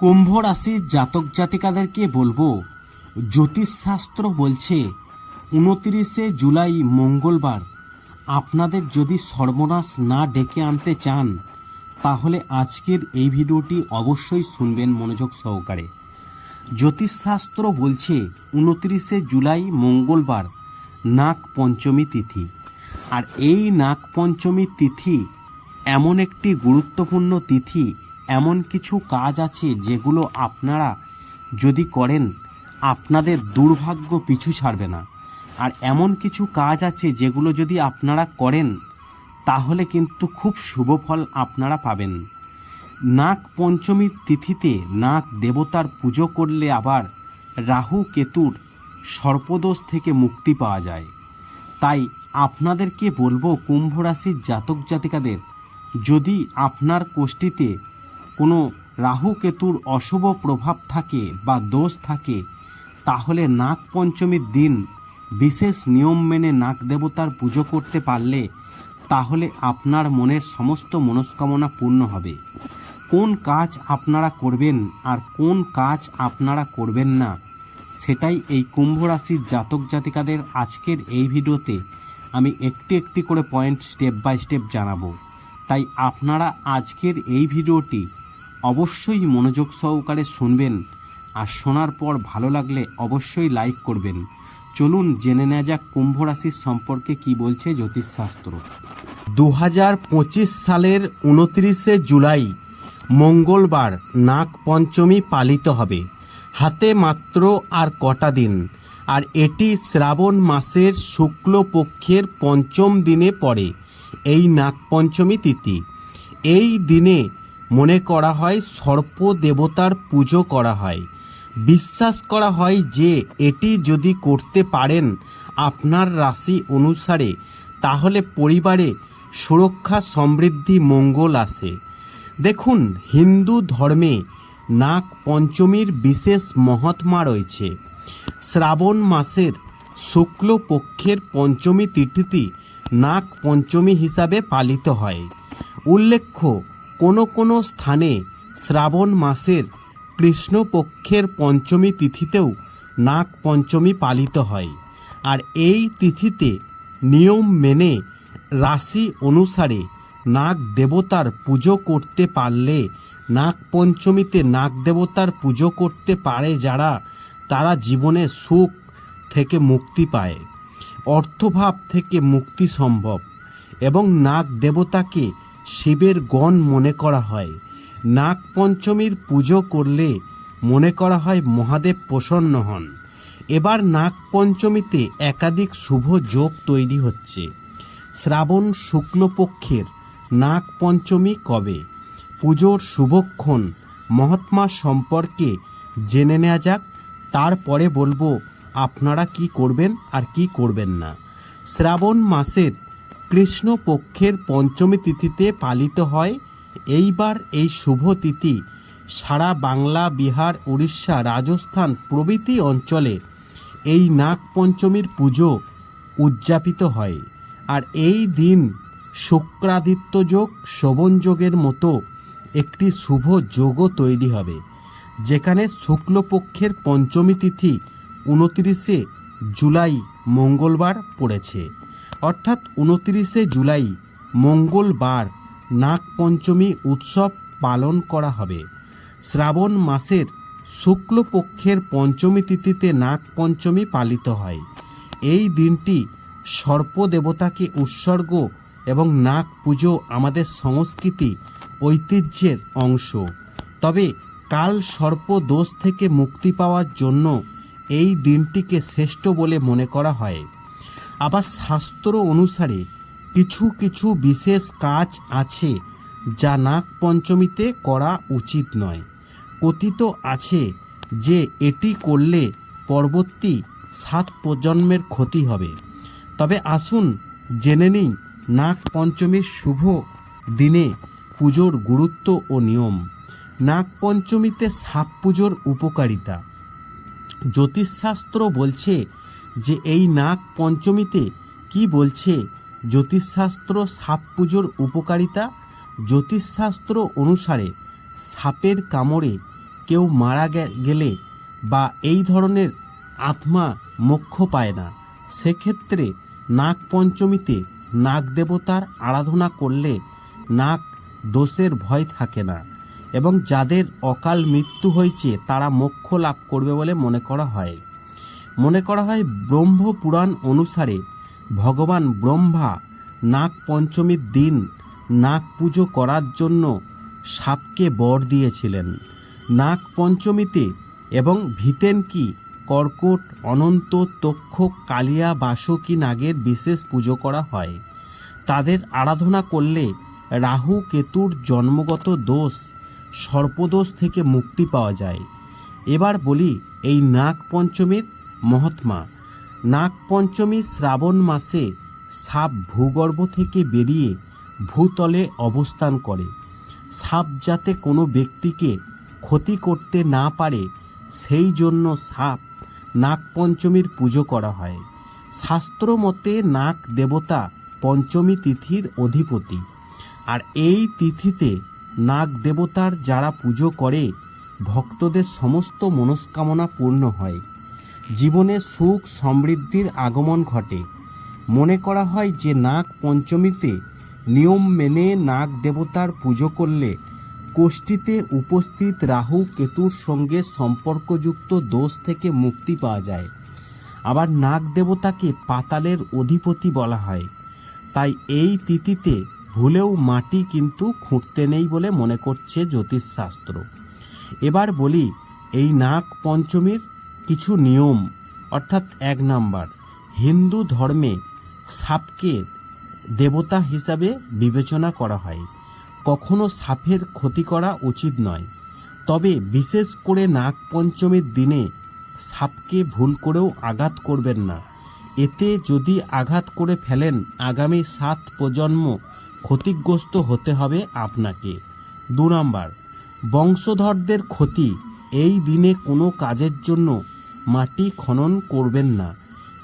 কুম্ভ রাশির জাতক জাতিকাদেরকে বলব, জ্যোতিষশাস্ত্র বলছে, উনতিরিশে জুলাই মঙ্গলবার। আপনাদের যদি সর্বনাশ না ডেকে আনতে চান, তাহলে আজকের এই ভিডিওটি অবশ্যই শুনবেন মনোযোগ সহকারে। জ্যোতিষশাস্ত্র বলছে, উনত্রিশে জুলাই মঙ্গলবার নাগ পঞ্চমী তিথি। আর এই নাগ পঞ্চমী তিথি এমন একটি গুরুত্বপূর্ণ তিথি এমন কিছু কাজ আছে যেগুলো আপনারা যদি করেন, আপনাদের দুর্ভাগ্য পিছু ছাড়বে না। আর এমন কিছু কাজ আছে যেগুলো যদি আপনারা করেন, তাহলে কিন্তু খুব শুভ ফল আপনারা পাবেন। নাগ পঞ্চমীর তিথিতে নাগ দেবতার পুজো করলে আবার রাহু কেতুর সর্পদোষ থেকে মুক্তি পাওয়া যায়। তাই আপনাদেরকে বলব কুম্ভ রাশির জাতক জাতিকাদের, যদি আপনার কোষ্ঠীতে কোনো রাহু কেতুর অশুভ প্রভাব থাকে বা দোষ থাকে, তাহলে নাগ পঞ্চমীর দিন বিশেষ নিয়ম মেনে নাগ দেবতার পুজো করতে পারলে তাহলে আপনার মনের সমস্ত মনস্কামনা পূর্ণ হবে। কোন কাজ আপনারা করবেন আর কোন কাজ আপনারা করবেন না, সেটাই এই কুম্ভ রাশির জাতক জাতিকাদের আজকের এই ভিডিওতে আমি একটি একটি করে পয়েন্ট স্টেপ বাই স্টেপ জানাব। তাই আপনারা আজকের এই ভিডিওটি অবশ্যই মনোযোগ সহকারে শুনবেন আর শোনার পর ভালো লাগলে অবশ্যই লাইক করবেন। চলুন জেনে নেওয়া যাক কুম্ভ রাশির সম্পর্কে কি বলছে জ্যোতিষশাস্ত্র। দু হাজার পঁচিশ সালের উনত্রিশে জুলাই, মঙ্গলবার নাগ পঞ্চমী পালিত হবে। হাতে মাত্র আর কটা দিন, আর এটি শ্রাবণ মাসের শুক্লপক্ষের পঞ্চম দিনে পড়ে, এই নাগ পঞ্চমী তিথি। এই দিনে মনে করা হয় সর্প দেবতার পুজো করা হয়। বিশ্বাস করা হয় যে এটি যদি করতে পারেন আপনার রাশি অনুসারে, তাহলে পরিবারে সুরক্ষা সমৃদ্ধি মঙ্গল আসে। দেখুন, হিন্দু ধর্মে নাগ পঞ্চমীর বিশেষ মহাত্মা রয়েছে। শ্রাবণ মাসের শুক্লপক্ষের পঞ্চমী তিথিটি নাগ পঞ্চমী হিসাবে পালিত হয়। উল্লেখ্য কোনো কোনো স্থানে শ্রাবণ মাসের কৃষ্ণপক্ষের পঞ্চমী তিথিতেও নাগ পঞ্চমী পালিত হয়। আর এই তিথিতে নিয়ম মেনে রাশি অনুসারে নাগ দেবতার পুজো করতে পারলে নাগ পঞ্চমীতে নাগ দেবতার পুজো করতে পারে যারা, তারা জীবনে সুখ থেকে মুক্তি পায়, অর্থভাব থেকে মুক্তি সম্ভব এবং নাগ দেবতাকে শিবের গণ মনে করা হয়। নাগ পঞ্চমীর পুজো করলে মনে করা হয় মহাদেব প্রসন্ন হন। এবার নাগ পঞ্চমীতে একাধিক শুভ যোগ তৈরি হচ্ছে। শ্রাবণ শুক্লপক্ষের নাগ পঞ্চমী কবে? পুজোর শুভক্ষণ মহাত্মা সম্পর্কে জেনে নেওয়া যাক। তারপরে বলব, আপনারা কি করবেন আর কি করবেন না। শ্রাবণ মাসের কৃষ্ণপক্ষের পঞ্চমী তিথিতে পালিত হয়। এইবার এই শুভ তিথি সারা বাংলা, বিহার, উড়িষ্যা, রাজস্থান প্রভৃতি অঞ্চলে এই নাগ পঞ্চমীর পুজো উদযাপিত হয়। আর এই দিন শুক্রাদিত্য যোগ শোভন যোগের মতো একটি শুভ যোগও তৈরি হবে, যেখানে শুক্লপক্ষের পঞ্চমী তিথি উনতিরিশে জুলাই মঙ্গলবার পড়েছে। অর্থাৎ উনতিরিশে জুলাই মঙ্গলবার নাগপঞ্চমী উৎসব পালন করা হবে। শ্রাবণ মাসের শুক্লপক্ষের পঞ্চমী তিথিতে নাগপঞ্চমী পালিত হয়। এই দিনটি সর্প দেবতাকে উৎসর্গ এবং নাগ পুজো আমাদের সংস্কৃতি, ঐতিহ্যের অংশ। তবে কাল সর্প দোষ থেকে মুক্তি পাওয়ার জন্য এই দিনটিকে শ্রেষ্ঠ বলে মনে করা হয়। আবার শাস্ত্র অনুসারে কিছু কিছু বিশেষ কাজ আছে যা নাগ পঞ্চমীতে করা উচিত নয়। কথিত আছে যে এটি করলে পরবর্তী সাত প্রজন্মের ক্ষতি হবে। তবে আসুন জেনে নিই নাগ পঞ্চমীর শুভ দিনে পুজোর গুরুত্ব ও নিয়ম। নাগ পঞ্চমীতে সাপ পুজোর উপকারিতা। জ্যোতিষশাস্ত্র বলছে যে এই নাগ পঞ্চমীতে কি বলছে? জ্যোতিষশাস্ত্র সাপ পুজোর উপকারিতা? জ্যোতিষশাস্ত্র অনুসারে সাপের কামড়ে কেউ মারা গেলে বা এই ধরনের আত্মা মোক্ষ পায় না। সেক্ষেত্রে নাগ পঞ্চমীতে নাগ দেবতার আরাধনা করলে নাক দোষের ভয় থাকে না এবং যাদের অকাল মৃত্যু হয়েছে তারা মোক্ষ লাভ করবে বলে মনে করা হয়। মনে করা হয় ব্রহ্ম পুরাণ অনুসারে ভগবান ব্রহ্মা নাগ পঞ্চমীর দিন নাগ পুজো করার জন্য সাপকে বর দিয়েছিলেন। নাগ পঞ্চমীতে এবং ভিতেন কি, কর্কট, অনন্ত, তক্ষ, কালিয়া, বাসকী নাগের বিশেষ পুজো করা হয়। তাদের আরাধনা করলে রাহু কেতুর জন্মগত দোষ, সর্পদোষ থেকে মুক্তি পাওয়া যায়। এবার বলি এই নাগ পঞ্চমীর মহাত্মা নাগ পঞ্চমী শ্রাবণ মাসে সাপ ভূগর্ভ থেকে বেরিয়ে ভূতলে অবস্থান করে। সাপ যাতে কোনো ব্যক্তিকে ক্ষতি করতে না পারে, সেই জন্য সাপ নাগ পঞ্চমীর পুজো করা হয়। শাস্ত্র মতে নাগ দেবতা পঞ্চমী তিথির অধিপতি। আর এই তিথিতে নাগ দেবতার যারা পুজো করে, ভক্তদের সমস্ত মনস্কামনা পূর্ণ হয়। জীবনে সুখ সমৃদ্ধির আগমন ঘটে। মনে করা হয় যে নাগ পঞ্চমীতে নিয়ম মেনে নাগ দেবতার পুজো করলে কোষ্ঠীতে উপস্থিত রাহু কেতুর সঙ্গে সম্পর্কযুক্ত দোষ থেকে মুক্তি পাওয়া যায়। আবার নাগ দেবতাকে পাতালের অধিপতি বলা হয়। তাই এই তিথিতে ভুলেও মাটি কিন্তু খুঁড়তে নেই বলে মনে করছে জ্যোতিষশাস্ত্র। এবার বলি, এই নাগ পঞ্চমীর কিছু নিয়ম, অর্থাৎ এক নাম্বার, হিন্দু ধর্মে সাপকে দেবতা হিসাবে বিবেচনা করা হয়। কখনো সাপের ক্ষতি করা উচিত নয়। তবে বিশেষ করে নাগ পঞ্চমীর দিনে সাপকে ভুল করেও আঘাত করবেন না। এতে যদি আঘাত করে ফেলেন, আগামী সাত প্রজন্ম ক্ষতিগ্রস্ত হতে হবে আপনাকে। দু নাম্বার, বংশধরদের ক্ষতি, এই দিনে কোনো কাজের জন্য মাটি খনন করবেন না।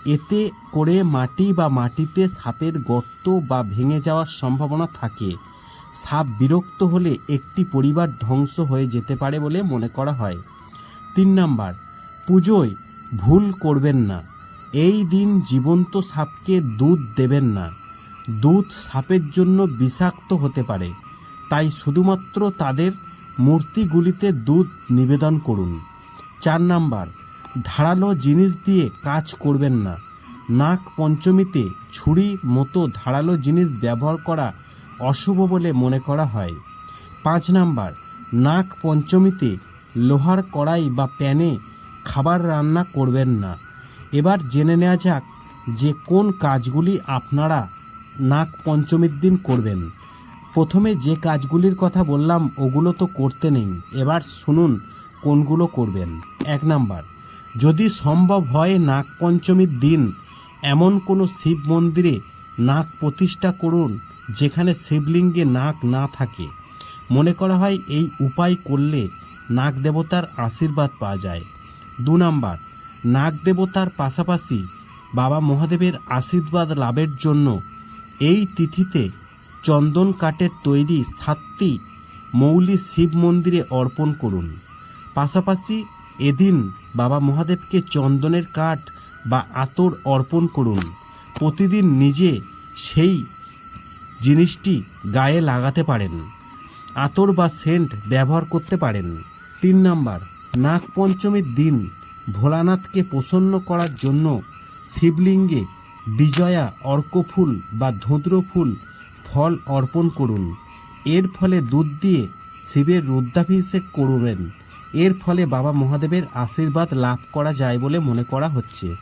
এতে করে মাটি বা মাটিতে সাপের গর্ত বা ভেঙে যাওয়ার সম্ভাবনা থাকে। সাপ বিরক্ত হলে একটি পরিবার ধ্বংস হয়ে যেতে পারে বলে মনে করা হয়। তিন নাম্বার, পুজোয় ভুল করবেন না। এই দিন জীবন্ত সাপকে দুধ দেবেন না। দুধ সাপের জন্য বিষাক্ত হতে পারে। তাই শুধুমাত্র তাদের মূর্তিগুলিতে দুধ নিবেদন করুন। চার নাম্বার ধারালো জিনিস দিয়ে কাজ করবেন না। নাক পঞ্চমীতে ছুরি মতো ধারালো জিনিস ব্যবহার করা অশুভ বলে মনে করা হয়। পাঁচ নাম্বার, নাক পঞ্চমীতে লোহার কড়াই বা প্যানে খাবার রান্না করবেন না। এবার জেনে নেওয়া যাক যে কোন কাজগুলি আপনারা নাক পঞ্চমীর দিন করবেন। প্রথমে যে কাজগুলির কথা বললাম, ওগুলো তো করতে নেই। এবার শুনুন কোনগুলো করবেন। এক নাম্বার যদি সম্ভব হয় নাগ পঞ্চমীর দিন, এমন কোনো শিব মন্দিরে নাক প্রতিষ্ঠা করুন, যেখানে শিবলিঙ্গে নাক না থাকে। মনে করা হয় এই উপায় করলে নাগ দেবতার আশীর্বাদ পাওয়া যায়। দু নাম্বার, নাগ দেবতার পাশাপাশি বাবা মহাদেবের আশীর্বাদ লাভের জন্য এই তিথিতে চন্দন কাঠের তৈরি সাতটি মৌলি শিব মন্দিরে অর্পণ করুন। পাশাপাশি এদিন বাবা মহাদেবকে চন্দনের কাঠ বা আতর অর্পণ করুন। প্রতিদিন নিজে সেই জিনিসটি গায়ে লাগাতে পারেন। আতর বা সেন্ট ব্যবহার করতে পারেন। তিন নাম্বার নাগ পঞ্চমীর দিন ভোলানাথকে প্রসন্ন করার জন্য শিবলিঙ্গে বিজয়া অর্কফুল বা ধুদ্র ফুল ফল অর্পণ করুন। এর ফলে দুধ দিয়ে শিবের রুদ্রাভিষেক করবেন। এর ফলে বাবা মহাদেবের আশীর্বাদ লাভ করা যায় বলে মনে করা হচ্ছে।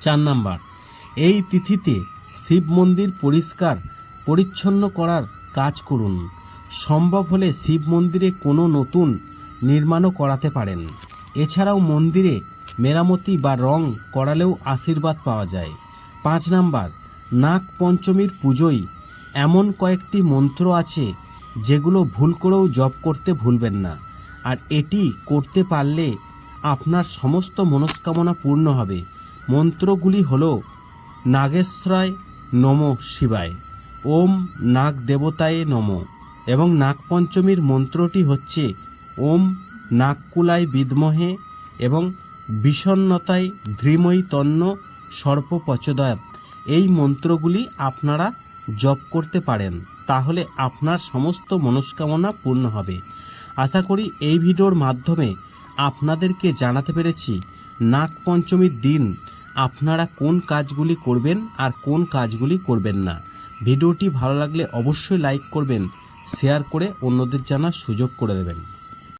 চার নাম্বার, এই তিথিতে শিব মন্দির পরিষ্কার, পরিচ্ছন্ন করার কাজ করুন। সম্ভব হলে শিব মন্দিরে কোনো নতুন নির্মাণও করাতে পারেন। এছাড়াও মন্দিরে মেরামতি বা রং করালেও আশীর্বাদ পাওয়া যায়। পাঁচ নাম্বার, নাগ পঞ্চমীর পুজোয় এমন কয়েকটি মন্ত্র আছে যেগুলো ভুল করেও জপ করতে ভুলবেন না। আর এটি করতে পারলে আপনার সমস্ত মনস্কামনা পূর্ণ হবে। মন্ত্রগুলি হল, নাগেশ্বরায় নম শিবায়, ওম নাগ দেবতায় নম এবং নাগপঞ্চমীর মন্ত্রটি হচ্ছে, ওম নাককুলাই বিদমহে এবং বিষণ্নতায় ধৃময়ী তন্ন সর্পপচদয়াত এই মন্ত্রগুলি আপনারা জপ করতে পারেন, তাহলে আপনার সমস্ত মনস্কামনা পূর্ণ হবে। আশা করি এই ভিডিওর মাধ্যমে আপনাদেরকে জানাতে পেরেছি নাগ পঞ্চমীর দিন আপনারা কোন কাজগুলি করবেন আর কোন কাজগুলি করবেন না। ভিডিওটি ভালো লাগলে অবশ্যই লাইক করবেন, শেয়ার করে অন্যদের জানার সুযোগ করে দেবেন।